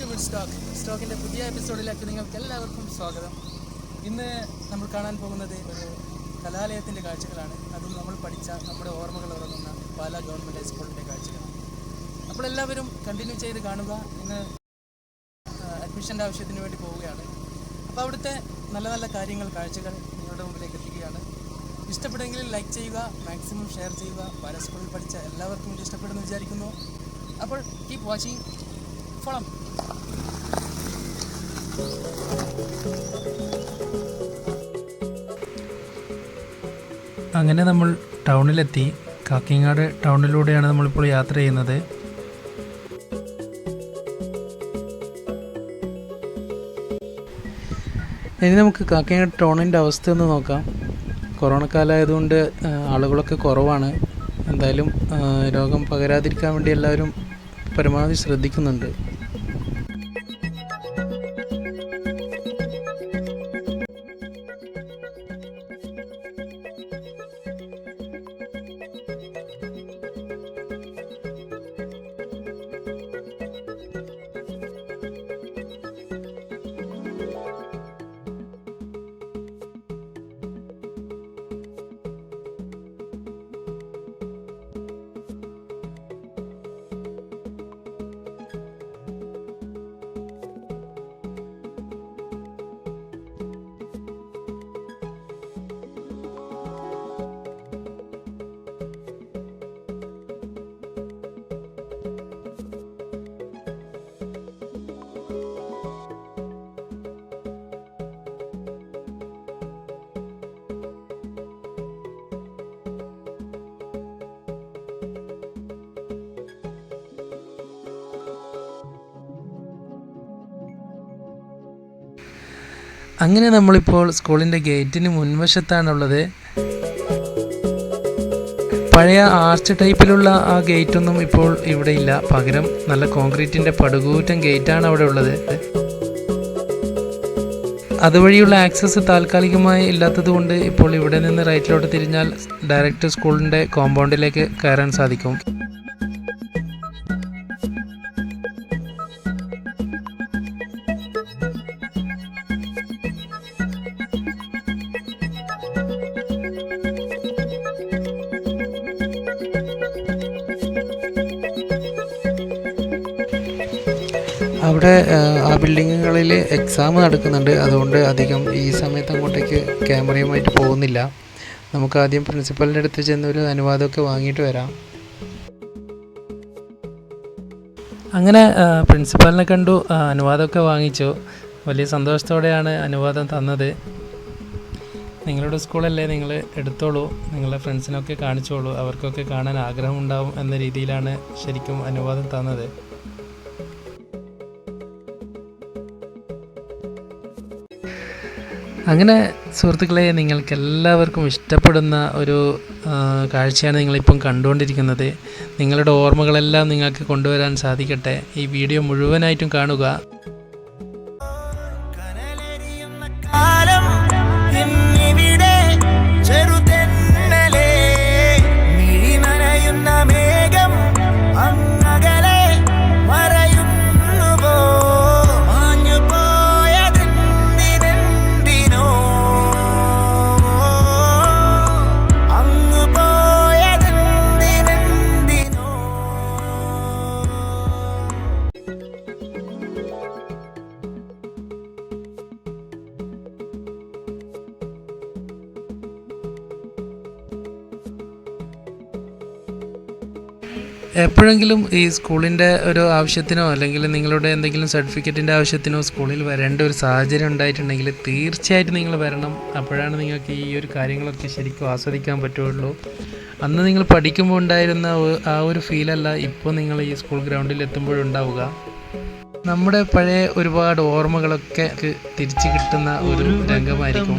To good stock സ്റ്റോക്കിന്റെ പുതിയ എപ്പിസോഡിലേക്ക് നിങ്ങൾക്ക് എല്ലാവർക്കും സ്വാഗതം. ഇന്ന് നമ്മൾ കാണാൻ പോകുന്നത് ഒരു കലാലയത്തിന്റെ കാഴ്ചകളാണ്. അതും നമ്മൾ പഠിച്ച നമ്മുടെ ഓർമ്മകൾ ഉറങ്ങുന്ന പാല ഗവൺമെന്റ് ഹൈസ്കൂളിന്റെ കാഴ്ചകളാണ്. അപ്പോൾ എല്ലാവരും കണ്ടിന്യൂ ചെയ്ത് കാണുക. ഇന്ന് അഡ്മിഷന്റെ ആവശ്യത്തിന് വേണ്ടി പോവുകയാണ്. അപ്പോൾ അവിടുത്തെ നല്ല നല്ല കാര്യങ്ങൾ കാഴ്ചകൾ നിങ്ങളുടെ മുമ്പിലേക്ക് എത്തിക്കുകയാണ്. ഇഷ്ടപ്പെടുമെങ്കിൽ ലൈക്ക് ചെയ്യുക മാക്സിമം ഷെയർ ചെയ്യുക. പാല സ്കൂളിൽ പഠിച്ച എല്ലാവർക്കും ഇത് ഇഷ്ടപ്പെടുമെന്ന് വിചാരിക്കുന്നു. അപ്പോൾ കീപ് വാച്ചിങ് ഫോളം അങ്ങനെ നമ്മൾ ടൗണിലെത്തി. കാക്കിങ്ങാട് ടൗണിലൂടെയാണ് നമ്മളിപ്പോൾ യാത്ര ചെയ്യുന്നത്. ഇനി നമുക്ക് കാക്കിങ്ങാട് ടൗണിന്റെ അവസ്ഥ ഒന്ന് നോക്കാം. കൊറോണ കാലമായതുകൊണ്ട് ആളുകളൊക്കെ കുറവാണ്. എന്തായാലും രോഗം പകരാതിരിക്കാൻ വേണ്ടി എല്ലാവരും പരമാവധി ശ്രദ്ധിക്കുന്നുണ്ട്. അങ്ങനെ നമ്മളിപ്പോൾ സ്കൂളിന്റെ ഗേറ്റിന് മുൻവശത്താണുള്ളത്. പഴയ ആർച്ച് ടൈപ്പിലുള്ള ആ ഗേറ്റൊന്നും ഇപ്പോൾ ഇവിടെ ഇല്ല. പകരം നല്ല കോൺക്രീറ്റിന്റെ പടുകൂറ്റൻ ഗേറ്റാണ് അവിടെ ഉള്ളത്. അതുവഴിയുള്ള ആക്സസ് താൽക്കാലികമായി ഇല്ലാത്തതുകൊണ്ട് ഇപ്പോൾ ഇവിടെ നിന്ന് റൈറ്റിലോട്ട് തിരിഞ്ഞാൽ ഡയറക്റ്റ് സ്കൂളിന്റെ കോമ്പൗണ്ടിലേക്ക് കയറാൻ സാധിക്കും. അവിടെ ആ, ബിൽഡിങ്ങുകളിൽ എക്സാം നടക്കുന്നുണ്ട്. അതുകൊണ്ട് അധികം ഈ സമയത്ത് അങ്ങോട്ടേക്ക് ക്യാമറയുമായിട്ട് പോകുന്നില്ല. നമുക്ക് ആദ്യം പ്രിൻസിപ്പലിന്റെ അടുത്ത് ചെന്ന് ഒരു അനുവാദമൊക്കെ വാങ്ങിയിട്ട് വരാം. അങ്ങനെ പ്രിൻസിപ്പലിനെ കണ്ടു അനുവാദമൊക്കെ വാങ്ങിച്ചു. വലിയ സന്തോഷത്തോടെയാണ് അനുവാദം തന്നത്. നിങ്ങളുടെ സ്കൂളല്ലേ നിങ്ങൾ എടുത്തോളൂ. നിങ്ങളുടെ ഫ്രണ്ട്സിനൊക്കെ കാണിച്ചോളൂ. അവർക്കൊക്കെ കാണാൻ ആഗ്രഹമുണ്ടാവും എന്ന രീതിയിലാണ് ശരിക്കും അനുവാദം തന്നത്. അങ്ങനെ സുഹൃത്തുക്കളെ നിങ്ങൾക്ക് എല്ലാവർക്കും ഇഷ്ടപ്പെടുന്ന ഒരു കാഴ്ചയാണ് നിങ്ങളിപ്പം കണ്ടുകൊണ്ടിരിക്കുന്നത്. നിങ്ങളുടെ ഓർമ്മകളെല്ലാം നിങ്ങൾക്ക് കൊണ്ടുവരാൻ സാധിക്കട്ടെ. ഈ വീഡിയോ മുഴുവനായിട്ടും കാണുക. എപ്പോഴെങ്കിലും ഈ സ്കൂളിന്റെ ഒരു ആവശ്യത്തിനോ അല്ലെങ്കിൽ നിങ്ങളുടെ എന്തെങ്കിലും സർട്ടിഫിക്കറ്റിന്റെ ആവശ്യത്തിനോ സ്കൂളിൽ വരേണ്ട ഒരു സാഹചര്യം ഉണ്ടായിട്ടുണ്ടെങ്കിൽ തീർച്ചയായിട്ടും നിങ്ങൾ വരണം. അപ്പോഴാണ് നിങ്ങൾക്ക് ഈ ഒരു കാര്യങ്ങളൊക്കെ ശരിക്കും ആസ്വദിക്കാൻ പറ്റുള്ളൂ. അന്ന് നിങ്ങൾ പഠിക്കുമ്പോൾ ഉണ്ടായിരുന്ന ആ ഒരു ഫീലല്ല ഇപ്പോൾ നിങ്ങൾ ഈ സ്കൂൾ ഗ്രൗണ്ടിൽ എത്തുമ്പോഴുണ്ടാവുക. നമ്മുടെ പഴയ ഒരുപാട് ഓർമ്മകളൊക്കെ തിരിച്ചു കിട്ടുന്ന ഒരു രംഗമായിരിക്കും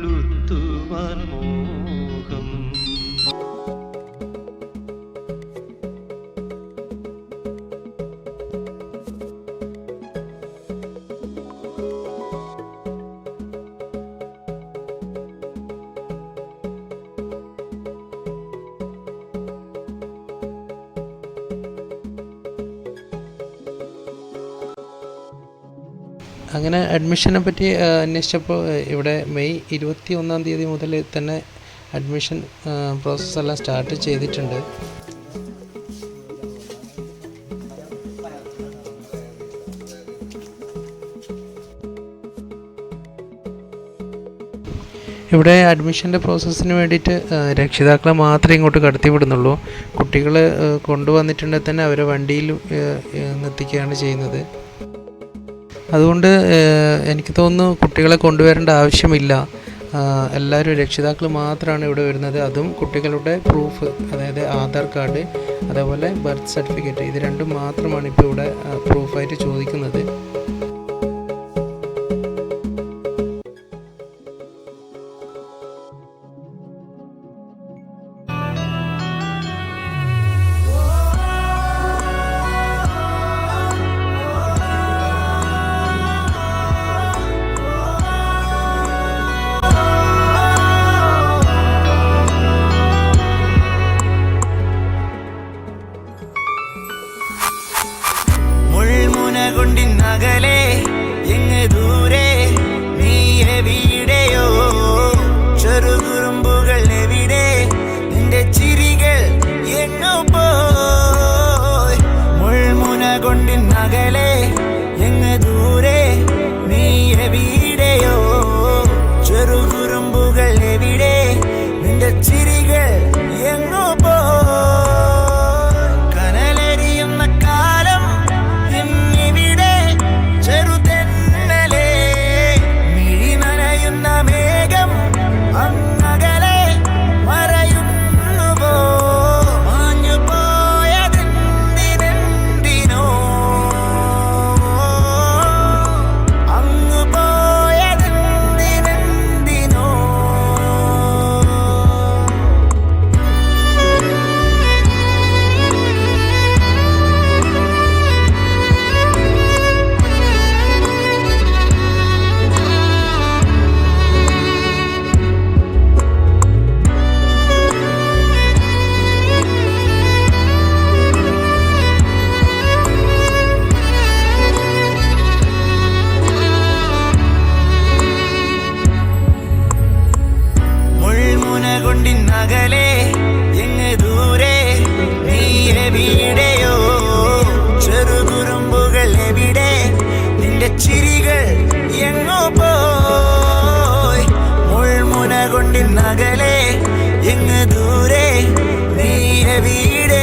മരമൊന്നുലുത്തുവാൻ മോഹം അങ്ങനെ അഡ്മിഷനെ പറ്റി അന്വേഷിച്ചപ്പോൾ ഇവിടെ മെയ് ഇരുപത്തി ഒന്നാം തീയതി മുതൽ തന്നെ അഡ്മിഷൻ പ്രോസസ്സ് എല്ലാം സ്റ്റാർട്ട് ചെയ്തിട്ടുണ്ട്. ഇവിടെ അഡ്മിഷന്റെ പ്രോസസ്സിന് വേണ്ടിയിട്ട് രക്ഷിതാക്കളെ മാത്രമേ ഇങ്ങോട്ട് കടത്തി വിടുന്നുള്ളൂ കുട്ടികൾ കൊണ്ടുവന്നിട്ടുണ്ടെങ്കിൽ തന്നെ അവരെ വണ്ടിയിൽ എത്തിക്കുകയാണ് ചെയ്യുന്നത്. അതുകൊണ്ട് എനിക്ക് തോന്നുന്നു കുട്ടികളെ കൊണ്ടുവരേണ്ട ആവശ്യമില്ല. എല്ലാവരും രക്ഷിതാക്കൾ മാത്രമാണ് ഇവിടെ വരുന്നത്. അതും കുട്ടികളുടെ പ്രൂഫ് അതായത് ആധാർ കാർഡ് അതേപോലെ ബർത്ത് സർട്ടിഫിക്കറ്റ് ഇത് രണ്ടും മാത്രമാണ് ഇപ്പോൾ ഇവിടെ പ്രൂഫായിട്ട് ചോദിക്കുന്നത്. കൊണ്ടിന്നകലെ എങ്ങ് ദൂരെ നീ എവിടെയോ ചെറുകുറുമ്പുകൾ എവിടെ? നിന്റെ ചിരികൾ എങ്ങോ പോയി. മുൾമുന കൊണ്ടിന്നകലെ എങ്ങ് ദൂരെ നീ എവിടെ